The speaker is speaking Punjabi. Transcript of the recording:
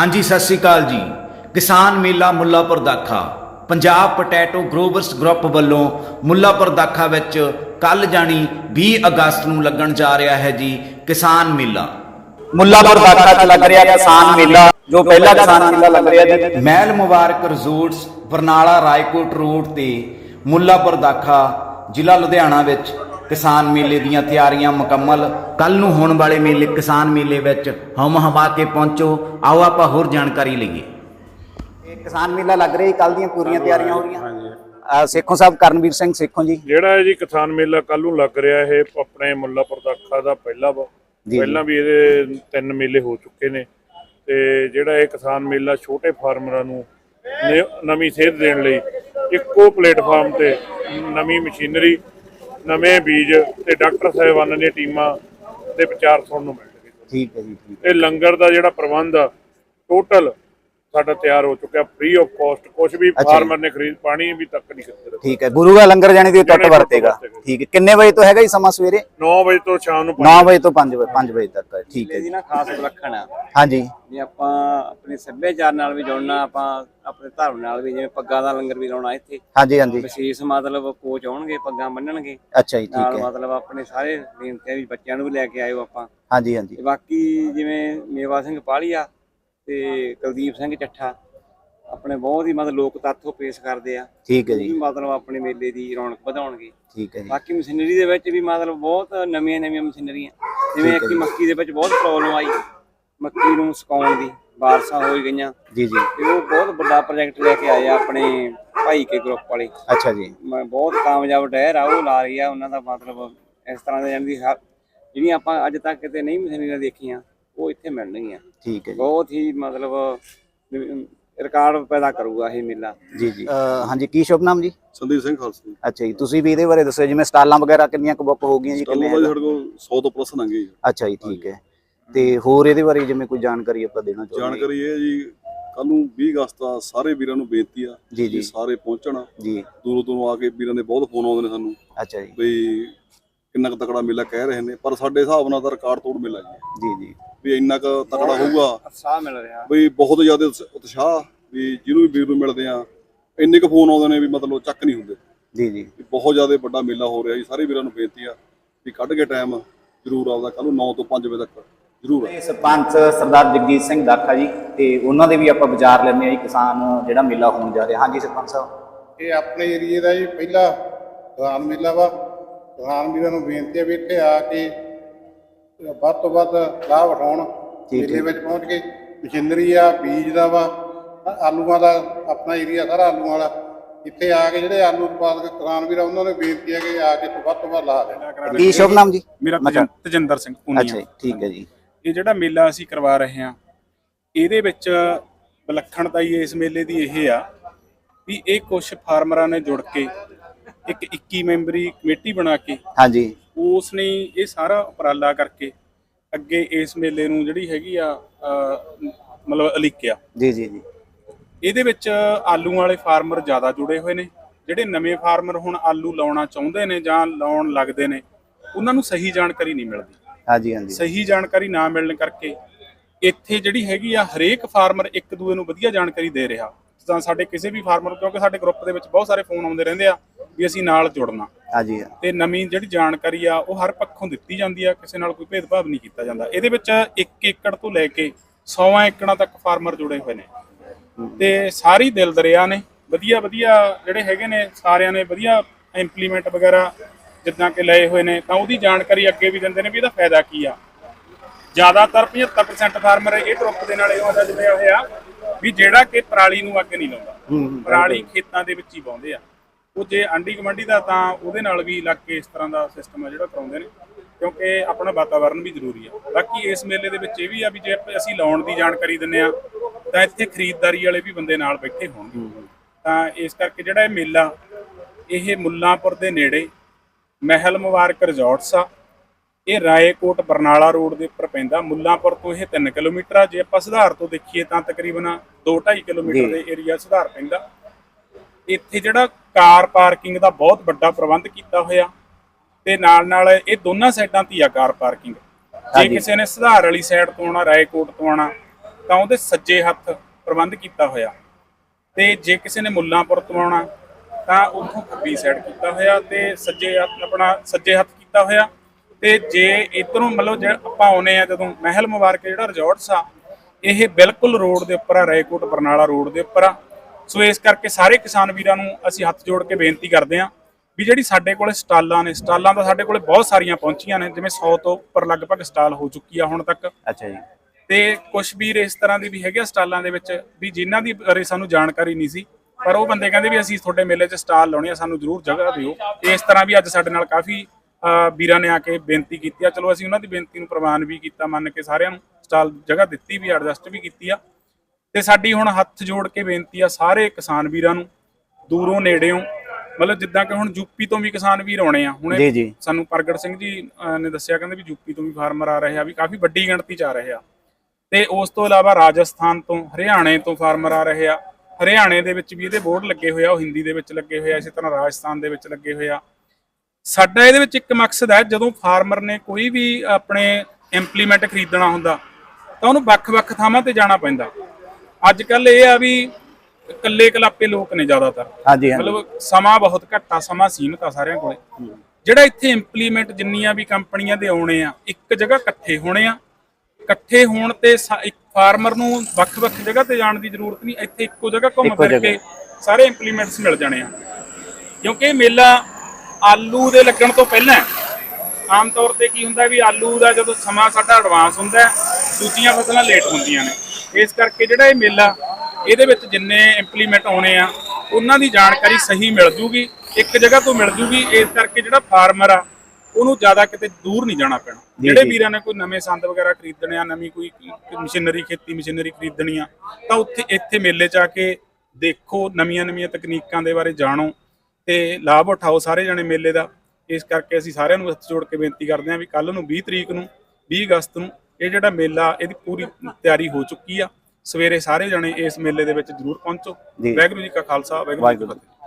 ਹਾਂਜੀ ਸਤਿ ਸ੍ਰੀ ਅਕਾਲ ਜੀ। ਕਿਸਾਨ ਮੇਲਾ Mullanpur Dakha. Punjab potato growers group ਵੱਲੋਂ ਮੁੱਲਾਪੁਰ ਦਾਖਾ ਵਿੱਚ ਕੱਲ ਜਾਣੀ 20 ਅਗਸਤ ਨੂੰ ਲੱਗਣ ਜਾ ਰਿਹਾ ਹੈ ਜੀ ਕਿਸਾਨ ਮੇਲਾ। ਮੁੱਲਾਪੁਰ ਦਾਖਾ ਚ ਲੱਗ ਰਿਹਾ ਕਿਸਾਨ ਮੇਲਾ ਜੋ ਪਹਿਲਾ ਕਿਸਾਨ ਮੇਲਾ ਲੱਗ ਰਿਹਾ ਜੀ। ਮਹਿਲ ਮੁਬਾਰਕ ਰਿਜ਼ੋਰਟਸ ਬਰਨਾਲਾ ਰਾਏਕੋਟ ਰੋਡ ਤੇ ਮੁੱਲਾਪੁਰ ਦਾਖਾ ਜ਼ਿਲ੍ਹਾ ਲੁਧਿਆਣਾ ਵਿੱਚ ਕਿਸਾਨ ਮੇਲੇ ਦੀਆਂ ਤਿਆਰੀਆਂ ਮੁਕੰਮਲ। ਕੱਲ ਨੂੰ ਹੋਣ ਵਾਲੇ ਮੇਲੇ ਕਿਸਾਨ ਮੇਲੇ ਵਿੱਚ ਹਮ ਹਵਾ ਕੇ ਪਹੁੰਚੋ। ਆਓ ਆਪਾਂ ਹੋਰ ਜਾਣਕਾਰੀ ਲਈਏ। ਇਹ ਕਿਸਾਨ ਮੇਲਾ ਲੱਗ ਰਿਹਾ ਜੀ ਕੱਲ ਦੀਆਂ ਪੂਰੀਆਂ ਤਿਆਰੀਆਂ ਹੋ ਰਹੀਆਂ। ਹਾਂਜੀ। ਸੇਖੋਂ ਸਾਹਿਬ ਕਰਨਵੀਰ ਸਿੰਘ ਸੇਖੋਂ ਜੀ। ਜਿਹੜਾ ਹੈ ਜੀ ਕਿਸਾਨ ਮੇਲਾ ਕੱਲ ਨੂੰ ਲੱਗ ਰਿਹਾ ਇਹ ਆਪਣੇ ਮੁੱਲਾਪੁਰ ਦਾਖਾ ਦਾ ਪਹਿਲਾ ਵਾ। ਜੀ। ਪਹਿਲਾਂ ਵੀ ਇਹਦੇ ਤਿੰਨ ਮੇਲੇ ਹੋ ਚੁੱਕੇ ਨੇ। ਤੇ ਜਿਹੜਾ ਇਹ ਕਿਸਾਨ ਮੇਲਾ ਛੋਟੇ ਫਾਰਮਰਾਂ ਨੂੰ ਨ- ਨਵੀਂ ਸੇਧ ਦੇਣ ਲਈ ਇੱਕੋ ਪਲੇਟਫਾਰਮ ਤੇ ਨਵੀਂ ਮਸ਼ੀਨਰੀ ਨਵੇਂ ਬੀਜ ਤੇ ਡਾਕਟਰ ਸਾਹਿਬਾਨਾਂ ਦੀਆਂ ਟੀਮਾਂ ਦੇ ਵਿਚਾਰ ਸੁਣਨ ਨੂੰ ਮਿਲਣਗੇ ਠੀਕ ਹੈ ਜੀ ਠੀਕ ਤੇ ਲੰਗਰ ਦਾ ਜਿਹੜਾ ਪ੍ਰਬੰਧ ਆ ਟੋਟਲ ਸਾਡਾ ਤਿਆਰ ਹੋ ਚੁੱਕਿਆ ਫ੍ਰੀ ਆਫ ਕਾਸਟ ਕੁਝ ਵੀ ਜੀ। ਫਾਰਮਰ ਨੇ ਖਰੀਦ ਪਾਣੀ ਵੀ ਤੱਕ ਨਹੀਂ ਖਰੀਦਿਆ ਠੀਕ ਹੈ ਗੁਰੂ ਦਾ ਲੰਗਰ ਜਾਣੀ ਦੀ ਟੁੱਟ ਵਰਤੇਗਾ। ਠੀਕ ਹੈ ਕਿੰਨੇ ਵਜੇ ਤੋਂ ਹੈਗਾ ਜੀ ਸਮਾਂ ਸਵੇਰੇ? 9 ਵਜੇ ਤੋਂ ਸ਼ਾਮ ਨੂੰ 9 ਵਜੇ ਤੋਂ 5 ਵਜੇ 5 ਵਜੇ ਤੱਕ ਹੈ ਠੀਕ ਹੈ ਜੀ। ਨਾ ਖਾਸ ਵਿਲੱਖਣ ਆ। ਹਾਂਜੀ। ਵੀ ਆਪਾਂ ਆਪਣੇ ਸੱਭਿਆਚਾਰ ਨਾਲ ਵੀ ਜੁੜਨਾ ਆਪਾਂ ਆਪਣੇ ਧਰਮ ਨਾਲ ਵੀ ਜਿਵੇਂ ਪੱਗਾਂ ਦਾ ਲੰਗਰ ਵੀ ਲਾਉਣਾ ਇੱਥੇ। ਹਾਂਜੀ ਹਾਂਜੀ। ਵਿਸ਼ੇਸ਼ ਮਤਲਬ ਕੋਚ ਆਉਣਗੇ ਪੱਗਾਂ ਬੰਨਣਗੇ। ਅੱਛਾ ਜੀ ਨਾਲ ਠੀਕ ਹੈ। ਮਤਲਬ ਆਪਣੇ ਸਾਰੇ ਬੇਨਤੀਆਂ ਵੀ ਬੱਚਿਆਂ ਨੂੰ ਵੀ ਲੈ ਕੇ ਆਇਓ ਆਪਾਂ। ਹਾਂਜੀ ਹਾਂਜੀ। ਬਾਕੀ ਜਿਵੇਂ ਮੇਵਾ ਸਿੰਘ ਪਾਲੀਆ ਤੇ ਕੁਲਦੀਪ ਸਿੰਘ ਚੱਠਾ ਆਪਣੇ ਬਹੁਤ ਹੀ ਮਤਲਬ ਲੋਕ ਤੱਥੋਂ ਪੇਸ਼ ਕਰਦੇ ਆ। ਠੀਕ ਹੈ ਜੀ। ਮਤਲਬ ਆਪਣੇ ਮੇਲੇ ਦੀ ਰੌਣਕ ਵਧਾਉਣਗੇ। ਠੀਕ ਹੈ ਜੀ। ਬਾਕੀ ਮਸ਼ੀਨਰੀ ਦੇ ਵਿੱਚ ਵੀ ਮਤਲਬ ਬਹੁਤ ਨਵੀਆਂ ਨਵੀਆਂ ਮਸ਼ੀਨਰੀਆਂ। ਜਿਵੇਂ ਕਿ ਮੱਕੀ ਦੇ ਵਿੱਚ ਬਹੁਤ ਪ੍ਰੋਬਲਮ ਆਈ। ਮੱਕੀ ਨੂੰ ਸੁਕਾਉਣ ਦੀ ਬਾਰਸਾਂ ਹੋ ਗਈਆਂ। ਜੀ ਜੀ। ਤੇ ਉਹ ਬਹੁਤ ਵੱਡਾ ਪ੍ਰੋਜੈਕਟ ਲੈ ਕੇ ਆਏ ਆ ਆਪਣੇ ਭਾਈ ਕੇ ਗਰੁੱਪ ਵਾਲੇ। ਅੱਛਾ ਜੀ। ਮੈਂ ਬਹੁਤ ਕਾਮਯਾਬ ਡਹਿਰ ਆ ਉਹ ਲਾ ਰਹੀ ਆ ਉਹਨਾਂ ਦਾ ਮਤਲਬ ਇਸ ਤਰ੍ਹਾਂ ਦੇ ਜਾਂਦੀ ਜਿਹੜੀਆਂ ਆਪਾਂ ਅੱਜ ਤੱਕ ਕਿਤੇ ਨਹੀਂ ਮਸ਼ੀਨਰੀਆਂ ਦੇਖੀਆਂ ਉਹ ਇੱਥੇ ਮਿਲਣਗੀਆਂ। ਠੀਕ ਹੈ ਜੀ। ਬਹੁਤ ਹੀ ਮਤਲਬ ਰਿਕਾਰਡ ਪੈਦਾ ਕਰੂਗਾ ਇਹ ਮੇਲਾ। ਜੀ ਜੀ। ਹਾਂਜੀ ਕੀ ਸ਼ੁਭ ਨਾਮ ਜੀ? ਸੰਦੀਪ ਸਿੰਘ ਖਾਲਸਾ ਅੱਛਾ ਜੀ ਤੁਸੀਂ ਵੀ ਇਹਦੇ ਬਾਰੇ ਦੱਸੋ ਜਿਵੇਂ ਸਟਾਲਾਂ ਵਗੈਰਾ ਕਿੰਨੀਆਂ ਕੁ ਬੁੱਕ ਹੋ ਗਈਆਂ ਜੀ ਕਿੰਨੇ ਸਾਡੇ ਕੋਲ 100 ਤੋਂ ਪਲੱਸ ਲੰਗੇ ਅੱਛਾ ਜੀ ਠੀਕ ਹੈ। ਤੇ ਹੋਰ ਇਹਦੇ ਬਾਰੇ ਜਿਵੇਂ ਕੋਈ ਜਾਣਕਾਰੀ ਆਪਾਂ ਦੇਣਾ ਚਾਹੁੰਦੇ ਹਾਂ? ਜਾਣਕਾਰੀ ਇਹ ਜੀ ਕੱਲ ਨੂੰ 20 ਅਗਸਤ ਆ ਸਾਰੇ ਵੀਰਾਂ ਨੂੰ ਬੇਨਤੀ ਆ ਜੀ, ਜੀ। ਸਾਰੇ ਪਹੁੰਚਣ। ਜੀ। ਦੂਰੋਂ ਦੂਰੋਂ ਆ ਕੇ ਵੀਰਾਂ ਦੇ ਬਹੁਤ ਫੋਨ ਆਉਂਦੇ ਨੇ ਸਾਨੂੰ। ਅੱਛਾ ਜੀ। ਵੀ ਕਿੰਨਾ ਕੁ ਤਕੜਾ ਮੇਲਾ ਕਹਿ ਰਹੇ ਨੇ ਪਰ ਸਾਡੇ ਹਿਸਾਬ ਨਾਲ ਤਾਂ ਰਿਕਾਰਡ ਤੋੜ ਮੇਲਾ ਜੀ। ਜੀ ਜੀ। ਵੀ ਇੰਨਾ ਕੁ ਤਕੜਾ ਹੋਊਗਾ। ਉਤਸ਼ਾਹ ਮਿਲ ਰਿਹਾ। ਵੀ ਬਹੁਤ ਜ਼ਿਆਦਾ ਉਤਸ- ਉਤਸ਼ਾਹ ਵੀ ਜਿਹਨੂੰ ਵੀ ਵੀਰ ਨੂੰ ਮਿਲਦੇ ਆ ਇੰਨੇ ਕੁ ਫੋਨ ਆਉਂਦੇ ਨੇ ਵੀ ਮਤਲਬ ਚੱਕ ਨਹੀਂ ਹੁੰਦੇ। ਜੀ ਜੀ। ਬਹੁਤ ਜ਼ਿਆਦਾ ਵੱਡਾ ਮੇਲਾ ਹੋ ਰਿਹਾ ਜੀ। ਸਾਰੇ ਵੀਰਾਂ ਨੂੰ ਬੇਨਤੀ ਆ ਵੀ ਕੱਢ ਕੇ ਟਾਈਮ ਜ਼ਰੂਰ ਆਉਂਦਾ ਕੱਲ ਨੂੰ 9 ਤੋਂ 5 ਵਜੇ ਤੱਕ ਜ਼ਰੂਰ ਆ ਇਹ ਸਰਪੰਚ ਸਰਦਾਰ ਜਗਜੀਤ ਸਿੰਘ ਦਾਖਾ ਜੀ ਤੇ ਉਹਨਾਂ ਦੇ ਵੀ ਆਪਾਂ ਵਿਚਾਰ ਲੈਂਦੇ ਆ ਜੀ ਕਿਸਾਨ ਜਿਹੜਾ ਮੇਲਾ ਹੋਣ ਜਾ ਰਿਹਾ। ਹਾਂਜੀ ਸਰਪੰਚ ਸਾਹਿਬ। ਇਹ ਆਪਣੇ ਏਰੀਏ ਦਾ ਜੀ ਪਹਿਲਾ ਕਿਸਾਨ ਮੇਲਾ ਵਾ। ਕਿਸਾਨ ਵੀਰਾਂ ਨੂੰ ਬੇਨਤੀ ਹੈ ਵੀ ਇੱਥੇ ਆ ਕੇ ਵੱਧ ਤੋਂ ਵੱਧ ਲਾਭ ਉਠਾਉਣ ਠੀਕ ਮੇਲੇ। ਵਿੱਚ ਪਹੁੰਚ ਕੇ ਮਸ਼ੀਨਰੀ ਆ ਬੀਜ ਦਾ ਵਾ ਆ- ਆਲੂਆਂ ਦਾ ਆਪਣਾ ਏਰੀਆ ਸਾਰਾ ਆਲੂਆਂ ਵਾਲਾ। ਇੱਥੇ ਆ ਕੇ ਜਿਹੜੇ ਆਲੂ ਉਤਪਾਦਕ ਕਿਸਾਨ ਵੀਰ ਆ, ਉਹਨਾਂ ਨੂੰ ਬੇਨਤੀ ਹੈ ਕਿ ਆ ਕੇ ਵੱਧ ਤੋਂ ਵੱਧ ਲਾਭ ਲੈਣ ਕੀ ਸ਼ੁਭ ਨਾਮ ਜੀ? ਮੇਰਾ। ਤਜਿੰ- ਤਜਿੰਦਰ ਸਿੰਘ ਅੱਛਾ ਪੁਨੀਆ ਠੀਕ ਹੈ ਜੀ। ਇਹ ਜਿਹੜਾ ਮੇਲਾ ਅਸੀਂ ਕਰਵਾ ਰਹੇ ਹਾਂ ਇਹਦੇ ਵਿੱਚ ਵਿਲੱਖਣਤਾ ਹੀ ਇਸ ਮੇਲੇ ਦੀ ਇਹ ਆ ਵੀ ਇਹ ਕੁਝ ਫਾਰਮਰਾਂ ਨੇ ਜੁੜ ਕੇ ਇੱਕ 21 ਮੈਂਬਰੀ ਕਮੇਟੀ ਬਣਾ ਕੇ ਹਾਂਜੀ। ਉਸ ਨੇ ਇਹ ਸਾਰਾ ਉਪਰਾਲਾ ਕਰਕੇ ਅੱਗੇ ਇਸ ਮੇਲੇ ਨੂੰ ਜਿਹੜੀ ਹੈਗੀ ਆ ਮਤਲਬ ਅਲੀਕਿਆ ਜੀ ਜੀ ਜੀ। ਇਹਦੇ ਵਿੱਚ ਆਲੂ ਵਾਲੇ ਫਾਰਮਰ ਜ਼ਿਆਦਾ ਜੁੜੇ ਹੋਏ ਨੇ। ਜਿਹੜੇ ਨਵੇਂ ਫਾਰਮਰ ਹੁਣ ਆਲੂ ਲਾਉਣਾ ਚਾਹੁੰਦੇ ਨੇ ਜਾਂ ਲਾਉਣ ਲੱਗਦੇ ਨੇ ਉਹਨਾਂ ਨੂੰ ਸਹੀ ਜਾਣਕਾਰੀ ਨਹੀਂ ਮਿਲਦੀ। ਹਾਂਜੀ ਹਾਂਜੀ। ਸਹੀ ਜਾਣਕਾਰੀ ਨਾ ਮਿਲਣ ਕਰਕੇ ਇੱਥੇ ਜਿਹੜੀ ਹੈਗੀ ਆ ਹਰੇਕ ਫਾਰਮਰ ਇੱਕ ਦੂਏ ਨੂੰ ਵਧੀਆ ਜਾਣਕਾਰੀ ਦੇ ਰਿਹਾ। ਤਾਂ ਸਾਡੇ ਕਿਸੇ ਵੀ ਫਾਰਮਰ ਕਿਉਂਕਿ ਸਾਡੇ ਗਰੁੱਪ ਦੇ ਵਿੱਚ ਬਹੁਤ ਸਾਰੇ ਫੋਨ ਆਉਂਦੇ ਰਹਿੰਦੇ ਆ ਵੀ ਅਸੀਂ ਨਾਲ ਜੁੜਨਾ। ਹਾਂਜੀ। ਤੇ ਨਵੀਂ ਜਿਹੜੀ ਜਾਣਕਾਰੀ ਆ ਉਹ ਹਰ ਪੱਖੋਂ ਦਿੱਤੀ ਜਾਂਦੀ ਆ ਕਿਸੇ ਨਾਲ ਕੋਈ ਭੇਦਭਾਵ ਨਹੀਂ ਕੀਤਾ ਜਾਂਦਾ। ਇਹਦੇ ਵਿੱਚ 1 ਏਕੜ ਤੋਂ ਲੈ ਕੇ 100 ਏਕੜਾਂ ਤੱਕ ਫਾਰਮਰ ਜੁੜੇ ਹੋਏ ਨੇ। ਤੇ ਸਾਰੀ ਦਿਲ ਦਰਿਆ ਨੇ। ਵਧੀਆ ਵਧੀਆ ਜਿਹੜੇ ਹੈਗੇ ਨੇ ਸਾਰਿਆਂ ਨੇ ਵਧੀਆ ਇੰਪਲੀਮੈਂਟ ਵਗੈਰਾ ਜਿੱਦਾਂ ਕਿ ਲਏ ਹੋਏ ਨੇ ਤਾਂ ਉਹਦੀ ਜਾਣਕਾਰੀ ਅੱਗੇ ਵੀ ਦਿੰਦੇ ਨੇ ਵੀ ਇਹਦਾ ਫਾਇਦਾ ਕੀ ਆ। ਜ਼ਿਆਦਾਤਰ 75% ਫਾਰਮਰ ਇਹ ਗਰੁੱਪ ਦੇ ਨਾਲ ਇਹੋ ਜਿਹਾ ਜੁੜਿਆ ਹੋਇਆ ਵੀ ਜਿਹੜਾ ਕਿ ਪਰਾਲੀ ਨੂੰ ਅੱਗ ਨਹੀਂ ਲਾਉਂਦਾ। ਪਰਾਲੀ ਖੇਤਾਂ ਦੇ ਵਿੱਚ ਹੀ ਪਾਉਂਦੇ ਆ। ਉਹ ਜੇ ਆਂਢੀ ਗੁਆਂਢੀ ਦਾ ਤਾਂ ਉਹਦੇ ਨਾਲ ਵੀ ਲੱਗ ਕੇ ਇਸ ਤਰ੍ਹਾਂ ਦਾ ਸਿਸਟਮ ਆ ਜਿਹੜਾ ਕਰਾਉਂਦੇ ਨੇ ਕਿਉਂਕਿ ਆਪਣਾ ਵਾਤਾਵਰਣ ਵੀ ਜ਼ਰੂਰੀ ਆ। ਬਾਕੀ ਇਸ ਮੇਲੇ ਦੇ ਵਿੱਚ ਇਹ ਵੀ ਆ ਵੀ ਜੇ ਅਸੀਂ ਲਾਉਣ ਦੀ ਜਾਣਕਾਰੀ ਦਿੰਨੇ ਆ ਤਾਂ ਇੱਥੇ ਖਰੀਦਦਾਰੀ ਵਾਲੇ ਵੀ ਬੰਦੇ ਨਾਲ ਬੈਠੇ ਹੋਣਗੇ। ਤਾਂ ਇਸ ਕਰਕੇ ਜਿਹੜਾ ਇਹ ਮੇਲਾ ਇਹ ਮੁੱਲਾਂਪੁਰ ਦੇ ਨੇੜੇ ਮਹਿਲ ਮੁਬਾਰਕ ਰਿਜ਼ੋਰਟਸ ਆ। ਇਹ ਰਾਏਕੋਟ ਬਰਨਾਲਾ ਰੋਡ ਦੇ ਉੱਪਰ ਪੈਂਦਾ। ਮੁੱਲਾਂਪੁਰ ਤੋਂ ਇਹ 3 ਕਿਲੋਮੀਟਰ ਆ। ਜੇ ਆਪਾਂ ਸੁਧਾਰ ਤੋਂ ਦੇਖੀਏ ਤਾਂ ਤਕਰੀਬਨ 2.5 ਕਿਲੋਮੀਟਰ। ਦੇ ਏਰੀਆ ਸੁਧਾਰ ਪੈਂਦਾ। ਇੱਥੇ ਜਿਹੜਾ ਕਾਰ ਪਾਰਕਿੰਗ ਦਾ ਬਹੁਤ ਵੱਡਾ ਪ੍ਰਬੰਧ ਕੀਤਾ ਹੋਇਆ ਤੇ ਨਾਲ ਨਾਲ ਇਹ ਦੋਨਾਂ ਸਾਈਡਾਂ ਤੇ ਆ ਕਾਰ ਪਾਰਕਿੰਗ। ਜੇ। ਕਿਸੇ ਨੇ ਸੁਧਾਰ ਵਾਲੀ ਸਾਈਡ ਤੋਂ ਆਉਣਾ ਰਾਏਕੋਟ ਤੋਂ ਆਉਣਾ ਤਾਂ ਉਹਦੇ ਸੱਜੇ ਹੱਥ ਪ੍ਰਬੰਧ ਕੀਤਾ ਹੋਇਆ। ਤੇ ਜੇ ਕਿਸੇ ਨੇ ਮੁੱਲਾਂਪੁਰ ਤੋਂ ਆਉਣਾ ਤਾਂ ਉੱਥੋਂ ਖੱਬੀ ਸਾਈਡ ਕੀਤਾ ਹੋਇਆ ਤੇ ਸੱਜੇ ਹੱਥ ਆਪਣਾ ਸੱਜੇ ਹੱਥ ਕੀਤਾ ਹੋਇਆ। ਤੇ ਜੇ ਇਧਰੋਂ ਮਤਲਬ ਜਿਹੜਾ ਆਪਾਂ ਆਉਨੇ ਆ ਜਦੋਂ ਮਹਿਲ ਮੁਬਾਰਕ ਜਿਹੜਾ ਰਿਜ਼ੋਰਟਸ ਆ ਇਹ ਬਿਲਕੁਲ ਰੋਡ ਦੇ ਉੱਪਰ ਆ ਰੈਕੋਟ ਬਰਨਾਲਾ ਰੋਡ ਦੇ ਉੱਪਰ ਆ। ਸੋ ਇਸ ਕਰਕੇ ਸਾਰੇ ਕਿਸਾਨ ਵੀਰਾਂ ਨੂੰ ਅਸੀਂ ਹੱਥ ਜੋੜ ਕੇ ਬੇਨਤੀ ਕਰਦੇ ਹਾਂ ਵੀ ਜਿਹੜੀ ਸਾਡੇ ਕੋਲੇ ਸਟਾਲਾਂ ਨੇ ਸਟਾਲਾਂ ਤਾਂ ਸਾਡੇ ਕੋਲੇ ਬਹੁਤ ਸਾਰੀਆਂ ਪਹੁੰਚੀਆਂ ਨੇ ਜਿਵੇਂ 100 ਤੋਂ ਉੱਪਰ ਲਗਭਗ ਸਟਾਲ ਹੋ ਚੁੱਕੀ ਆ ਹੁਣ ਤੱਕ। ਅੱਛਾ ਜੀ। ਤੇ ਕੁਝ ਵੀਰ ਇਸ ਤਰ੍ਹਾਂ ਦੀ ਵੀ ਹੈਗੇ ਸਟਾਲਾਂ ਦੇ ਵਿੱਚ ਵੀ ਜਿਨ੍ਹਾਂ ਦੀ ਬਾਰੇ ਸਾਨੂੰ ਜਾਣਕਾਰੀ ਨਹੀਂ ਸੀ ਪਰ ਉਹ ਬੰਦੇ ਕਹਿੰਦੇ ਵੀ ਅਸੀਂ ਤੁਹਾਡੇ ਮੇਲੇ 'ਚ ਸਟਾਲ ਲਾਉਣੀ ਆ ਸਾਨੂੰ ਜ਼ਰੂਰ ਜਗ੍ਹਾ ਦਿਓ। ਇਸ ਤਰ੍ਹਾਂ ਵੀ ਅੱਜ ਸਾਡੇ ਨਾਲ ਕਾਫੀ ਵੀਰਾਂ ਨੇ ਆ ਕੇ ਬੇਨਤੀ ਕੀਤੀ ਆ। ਚਲੋ ਅਸੀਂ ਉਹਨਾਂ ਦੀ ਬੇਨਤੀ ਨੂੰ ਪ੍ਰਵਾਨ ਵੀ ਕੀਤਾ ਮੰਨ ਕੇ ਸਾਰਿਆਂ ਨੂੰ ਸਟਾਲ ਜਗ੍ਹਾ ਦਿੱਤੀ ਵੀ ਐਡਜਸਟ ਵੀ ਕੀਤੀ ਆ। ਤੇ ਸਾਡੀ ਹੁਣ ਹੱਥ ਜੋੜ ਕੇ ਬੇਨਤੀ ਆ ਸਾਰੇ ਕਿਸਾਨ ਵੀਰਾਂ ਨੂੰ ਦੂਰੋਂ ਨੇੜਿਓਂ ਮਤਲਬ ਜਿੱਦਾਂ ਕਿ ਹੁਣ ਯੂਪੀ ਤੋਂ ਵੀ ਕਿਸਾਨ ਵੀਰ ਆਉਣੇ ਆ ਹੁਣੇ। ਸਾਨੂੰ ਪ੍ਰਗਟ ਸਿੰਘ ਜੀ ਨੇ ਦੱਸਿਆ ਕਹਿੰਦੇ ਵੀ ਯੂਪੀ ਤੋਂ ਵੀ ਫਾਰਮਰ ਆ ਰਹੇ ਆ ਵੀ ਕਾਫੀ ਵੱਡੀ ਗਿਣਤੀ ਚ ਆ ਰਹੇ ਆ। ਤੇ ਉਸ ਤੋਂ ਇਲਾਵਾ ਰਾਜਸਥਾਨ ਤੋਂ ਹਰਿਆਣੇ ਤੋਂ ਫਾਰਮਰ ਆ ਰਹੇ ਆ। ਹਰਿਆਣੇ ਦੇ ਵਿੱਚ ਵੀ ਇਹਦੇ ਬੋਰਡ ਲੱਗੇ ਹੋਏ ਆ ਉਹ ਹਿੰਦੀ ਦੇ ਵਿੱਚ ਲੱਗੇ ਹੋਏ ਆ ਇਸੇ ਤਰ੍ਹਾਂ ਰਾਜਸਥਾਨ ਦੇ ਵਿੱਚ ਲੱਗੇ ਹੋਏ ਆ। ਸਾਡਾ ਇਹਦੇ ਵਿੱਚ ਇੱਕ ਮਕਸਦ ਹੈ ਜਦੋਂ ਫਾਰਮਰ ਨੇ ਕੋਈ ਵੀ ਆਪਣੇ ਇੰਪਲੀਮੈਂਟ ਖਰੀਦਣਾ ਹੁੰਦਾ ਤਾਂ ਉਹਨੂੰ ਵੱਖ-ਵੱਖ ਥਾਵਾਂ ਤੇ ਜਾਣਾ ਪੈਂਦਾ। ਅੱਜ ਕੱਲ ਇਹ ਆ ਵੀ ਇਕੱਲੇ ਕਲਾਪੇ ਲੋਕ ਨੇ ਜ਼ਿਆਦਾਤਰ। ਹਾਂਜੀ ਮਤਲਬ ਸਮਾਂ ਬਹੁਤ ਘੱਟ ਆ ਸਮਾਂ ਸੀਮਤ ਆ ਸਾਰਿਆਂ ਕੋਲੇ। ਜਿਹੜਾ ਇੱਥੇ ਇੰਪਲੀਮੈਂਟ ਜਿੰਨੀਆਂ ਵੀ ਕੰਪਨੀਆਂ ਦੇ ਆਉਣੇ ਆ ਇੱਕ ਜਗ੍ਹਾ ਇਕੱਠੇ ਹੋਣੇ ਆ। ਇਕੱਠੇ ਹੋਣ ਤੇ ਇੱਕ ਫਾਰਮਰ ਨੂੰ ਵੱਖ-ਵੱਖ ਜਗ੍ਹਾ ਤੇ ਜਾਣ ਦੀ ਜ਼ਰੂਰਤ ਨਹੀਂ ਇੱਥੇ ਇੱਕੋ ਜਗ੍ਹਾ ਘੁੰਮ ਫਿਰ। ਕੇ ਸਾਰੇ ਇੰਪਲੀਮੈਂਟਸ ਮਿਲ ਜਾਣੇ ਆ। ਕਿਉਂਕਿ ਇਹ ਮੇਲਾ ਆਲੂ ਦੇ ਲੱਗਣ ਤੋਂ ਪਹਿਲਾਂ। ਆਮ ਤੌਰ ਤੇ ਕੀ ਹੁੰਦਾ ਵੀ ਆਲੂ ਦਾ ਜਦੋਂ ਸਮਾਂ ਸਾਡਾ ਐਡਵਾਂਸ ਹੁੰਦਾ ਦੂਜੀਆਂ ਫਸਲਾਂ ਲੇਟ ਹੁੰਦੀਆਂ ਨੇ। ਇਸ ਕਰਕੇ ਜਿਹੜਾ ਇਹ ਮੇਲਾ ਇਹਦੇ ਵਿੱਚ ਜਿੰਨੇ ਇੰਪਲੀਮੈਂਟ ਆਉਣੇ ਆ ਉਹਨਾਂ ਦੀ ਜਾਣਕਾਰੀ ਸਹੀ ਮਿਲ ਜੂਗੀ ਇੱਕ ਜਗ੍ਹਾ ਤੋਂ ਮਿਲ ਜੂਗੀ ਇਸ ਕਰਕੇ ਜਿਹੜਾ ਫਾਰਮਰ ਆ ਉਹਨੂੰ ਜ਼ਿਆਦਾ ਕਿਤੇ ਦੂਰ ਨਹੀਂ ਜਾਣਾ ਪੈਣਾ ਜਿਹੜੇ। ਵੀਰਾਂ ਨੇ ਕੋਈ ਨਵੇਂ ਸੰਦ ਵਗੈਰਾ ਖਰੀਦਣੇ ਆ ਨਵੀਂ ਕੋਈ ਮਸ਼ੀਨਰੀ ਖੇਤੀ ਮਸ਼ੀਨਰੀ ਖਰੀਦਣੀ ਆ ਤਾਂ ਉੱਥੇ ਇੱਥੇ ਮੇਲੇ 'ਚ ਆ ਕੇ ਦੇਖੋ ਨਵੀਆਂ ਨਵੀਆਂ ਤਕਨੀਕਾਂ ਦੇ ਬਾਰੇ ਜਾਣੋ ਤੇ ਲਾਭ ਉਠਾਓ ਸਾਰੇ ਜਣੇ ਮੇਲੇ ਦਾ ਇਸ ਕਰਕੇ ਅਸੀਂ ਸਾਰਿਆਂ ਨੂੰ ਹੱਥ ਜੋੜ ਕੇ ਬੇਨਤੀ ਕਰਦੇ ਹਾਂ ਵੀ ਕੱਲ ਨੂੰ 20 ਤਰੀਕ ਨੂੰ 20 ਅਗਸਤ ਨੂੰ ਇਹ ਜਿਹੜਾ ਮੇਲਾ ਇਹਦੀ ਪੂਰੀ ਤਿਆਰੀ ਹੋ ਚੁੱਕੀ ਆ। ਸਵੇਰੇ ਸਾਰੇ ਜਣੇ ਇਸ ਮੇਲੇ ਦੇ ਵਿੱਚ ਜ਼ਰੂਰ ਪਹੁੰਚੋ। ਵਾਹਿਗੁਰੂ ਜੀ ਕਾ ਖਾਲਸਾ ਵਾਹਿਗੁਰੂ ਜੀ ਕੀ ਫਤਿਹ।